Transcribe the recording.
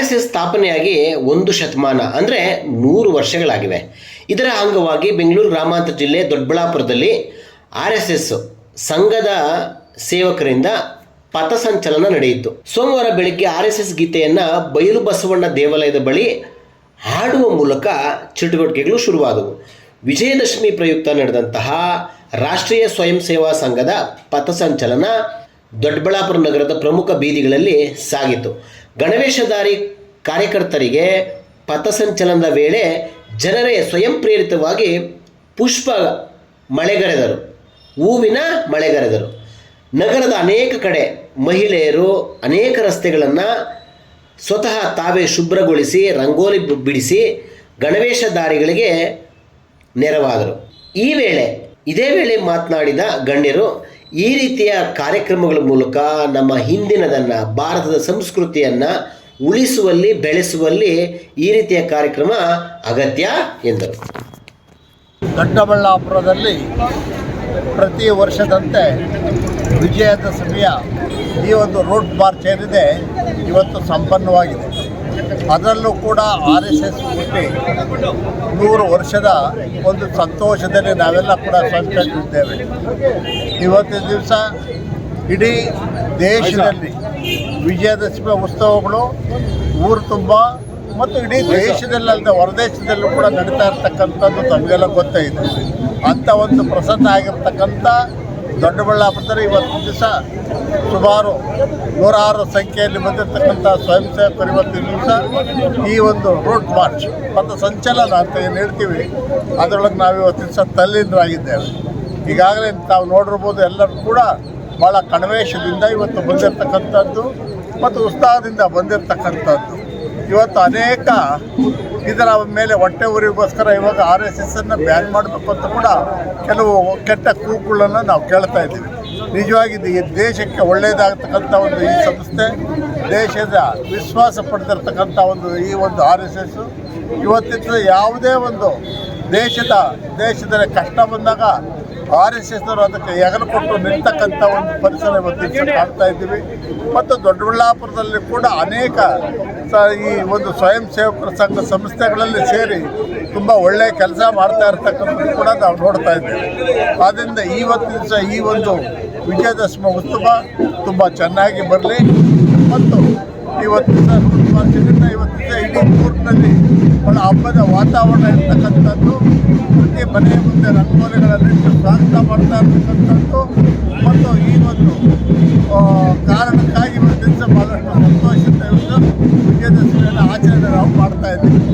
S S ಸ್ಥಾಪನೆಯಾಗಿ ಒಂದು ಶತಮಾನ, ಅಂದರೆ ನೂರು ವರ್ಷಗಳಾಗಿವೆ. ಇದರ ಅಂಗವಾಗಿ ಬೆಂಗಳೂರು ಗ್ರಾಮಾಂತರ ಜಿಲ್ಲೆ ದೊಡ್ಡಬಳ್ಳಾಪುರದಲ್ಲಿ ಆರ್ ಎಸ್ ಎಸ್ ಸಂಘದ ಸೇವಕರಿಂದ ಪಥಸಂಚಲನ ನಡೆಯಿತು. ಸೋಮವಾರ ಬೆಳಿಗ್ಗೆ ಆರ್ ಎಸ್ ಎಸ್ ಗೀತೆಯನ್ನು ಬಯಲು ಬಸವಣ್ಣ ದೇವಾಲಯದ ಬಳಿ ಹಾಡುವ ಮೂಲಕ ಚಟುವಟಿಕೆಗಳು ಶುರುವಾದವು. ವಿಜಯದಶಮಿ ಪ್ರಯುಕ್ತ ನಡೆದಂತಹ ರಾಷ್ಟ್ರೀಯ ಸ್ವಯಂ ಸೇವಾ ಸಂಘದ ಪಥಸಂಚಲನ ದೊಡ್ಡಬಳ್ಳಾಪುರ ನಗರದ ಪ್ರಮುಖ ಬೀದಿಗಳಲ್ಲಿ ಸಾಗಿತು. ಗಣವೇಶಧಾರಿ ಕಾರ್ಯಕರ್ತರಿಗೆ ಪಥಸಂಚಲನದ ವೇಳೆ ಜನರೇ ಸ್ವಯಂ ಪ್ರೇರಿತವಾಗಿ ಪುಷ್ಪ ಮಳೆಗರೆದರು. ಹೂವಿನ ಮಳೆಗರೆದರು. ನಗರದ ಅನೇಕ ಕಡೆ ಮಹಿಳೆಯರು ಅನೇಕ ರಸ್ತೆಗಳನ್ನು ಸ್ವತಃ ತಾವೇ ಶುಭ್ರಗೊಳಿಸಿ, ರಂಗೋಲಿ ಬಿಡಿಸಿ ಗಣವೇಶಧಾರಿಗಳಿಗೆ ನೆರವಾದರು. ಈ ವೇಳೆ, ಇದೇ ವೇಳೆ ಮಾತನಾಡಿದ ಗಣ್ಯರು ಈ ರೀತಿಯ ಕಾರ್ಯಕ್ರಮಗಳ ಮೂಲಕ ನಮ್ಮ ಹಿಂದಿನದನ್ನು, ಭಾರತದ ಸಂಸ್ಕೃತಿಯನ್ನು ಉಳಿಸುವಲ್ಲಿ, ಬೆಳೆಸುವಲ್ಲಿ ಈ ರೀತಿಯ ಕಾರ್ಯಕ್ರಮ ಅಗತ್ಯ ಎಂದರು. ದೊಡ್ಡಬಳ್ಳಾಪುರದಲ್ಲಿ ಪ್ರತಿ ವರ್ಷದಂತೆ ವಿಜಯದಶಮಿಯ ಈ ಒಂದು ರೋಡ್ ಮಾರ್ಚ್ ಏನಿದೆ, ಇವತ್ತು ಸಂಪನ್ನವಾಗಿದೆ. ಅದರಲ್ಲೂ ಕೂಡ ಆರ್ ಎಸ್ ಎಸ್ ಹುಟ್ಟಿ ನೂರು ವರ್ಷದ ಒಂದು ಸಂತೋಷದಲ್ಲಿ ನಾವೆಲ್ಲ ಕೂಡ ಸಂಚರಿಸಿದ್ದೇವೆ ಇವತ್ತಿನ ದಿವಸ ಇಡೀ ದೇಶದಲ್ಲಿ ವಿಜಯದಶಮಿ ಉತ್ಸವಗಳು, ಊರು ತುಂಬ ಮತ್ತು ಇಡೀ ದೇಶದಲ್ಲದೆ ಹೊರದೇಶದಲ್ಲೂ ಕೂಡ ನಡೀತಾ ಇರ್ತಕ್ಕಂಥದ್ದು ತಮಗೆಲ್ಲ ಗೊತ್ತೇ ಇದೆ. ಅಂಥ ಒಂದು ಪ್ರಸನ್ನ ಆಗಿರ್ತಕ್ಕಂಥ ದೊಡ್ಡಬಳ್ಳಾಪುರದಲ್ಲಿ ಇವತ್ತು ದಿವಸ ಸುಮಾರು ನೂರಾರು ಸಂಖ್ಯೆಯಲ್ಲಿ ಬಂದಿರತಕ್ಕಂಥ ಸ್ವಯಂ ಸೇವಕರು ಇವತ್ತಿನ ದಿವಸ ಈ ಒಂದು ರೂಟ್ ಮಾರ್ಚ್ ಮತ್ತು ಸಂಚಲನ ಅಂತ ಏನು ಹೇಳ್ತೀವಿ, ಅದರೊಳಗೆ ನಾವು ಇವತ್ತು ದಿವಸ ತಲ್ಲೀನರಾಗಿದ್ದೇವೆ. ಈಗಾಗಲೇ ತಾವು ನೋಡಿರ್ಬೋದು ಎಲ್ಲರೂ ಕೂಡ ಭಾಳ ಕಣವೇಶದಿಂದ ಇವತ್ತು ಬಂದಿರತಕ್ಕಂಥದ್ದು ಮತ್ತು ಉತ್ಸಾಹದಿಂದ ಬಂದಿರತಕ್ಕಂಥದ್ದು. ಇವತ್ತು ಅನೇಕ ಇದರ ಮೇಲೆ ಹೊಟ್ಟೆ ಉರಿಗೋಸ್ಕರ ಇವಾಗ ಆರ್ ಎಸ್ ಎಸ್ ಅನ್ನು ಬ್ಯಾನ್ ಮಾಡಬೇಕು ಅಂತ ಕೂಡ ಕೆಲವು ಕೆಟ್ಟ ಕೂಗುಗಳನ್ನು ನಾವು ಕೇಳ್ತಾ ಇದ್ದೀವಿ. ನಿಜವಾಗಿ ಈ ದೇಶಕ್ಕೆ ಒಳ್ಳೆಯದಾಗತಕ್ಕಂಥ ಒಂದು ಈ ಸಂಸ್ಥೆ, ದೇಶದ ವಿಶ್ವಾಸ ಪಡೆದಿರ್ತಕ್ಕಂಥ ಒಂದು ಈ ಒಂದು ಆರ್ ಎಸ್ ಎಸ್ಸು ಇವತ್ತಿನ ಯಾವುದೇ ಒಂದು ದೇಶದ ದೇಶದಲ್ಲಿ ಕಷ್ಟ ಬಂದಾಗ ಆರ್ ಎಸ್ ಎಸ್ ಅವರು ಅದಕ್ಕೆ ಹೆಗಲು ಕೊಟ್ಟು ಒಂದು ಪರಿಸರ ಇವತ್ತು ಕಾಣ್ತಾ ಇದ್ದೀವಿ. ಮತ್ತು ದೊಡ್ಡಬಳ್ಳಾಪುರದಲ್ಲಿ ಕೂಡ ಅನೇಕ ಈ ಒಂದು ಸ್ವಯಂ ಸೇವಕರ ಸಂಘ ಸಂಸ್ಥೆಗಳಲ್ಲಿ ಸೇರಿ ತುಂಬ ಒಳ್ಳೆಯ ಕೆಲಸ ಮಾಡ್ತಾ ಇರ್ತಕ್ಕಂಥದ್ದು ಕೂಡ ನಾವು ನೋಡ್ತಾ ಇದ್ದೇವೆ. ಆದ್ದರಿಂದ ಇವತ್ತಿನ ದಿವಸ ಈ ಒಂದು ವಿಜಯದಶಮಿ ಉತ್ಸವ ತುಂಬ ಚೆನ್ನಾಗಿ ಬರಲಿ. ಮತ್ತು ಇವತ್ತು ದಿವಸ ಮಾರ್ಚದಿಂದ ಇವತ್ತು ಇಡೀ ಊರಿನಲ್ಲಿ ಒಂದು ಹಬ್ಬದ ವಾತಾವರಣ ಇರ್ತಕ್ಕಂಥದ್ದು. ಪ್ರತಿ ಮನೆಯ ಮುಂದೆ ರಂಗೋಲಿಗಳನ್ನಿಟ್ಟು ಸ್ವಾಗತ ಮಾಡ್ತಾ ಇರ್ತಕ್ಕಂಥದ್ದು. ಮತ್ತು ಈ ಒಂದು ಕಾರಣಕ್ಕಾಗಿ ಇವತ್ತು ದಿವಸ ಭಾಳಷ್ಟು ಸಂತೋಷದಿಂದ ಇವತ್ತು ವಿಜಯದಶಮಿಯನ್ನು ಆಚರಣೆ ನಾವು ಮಾಡ್ತಾ ಇದ್ದೀವಿ.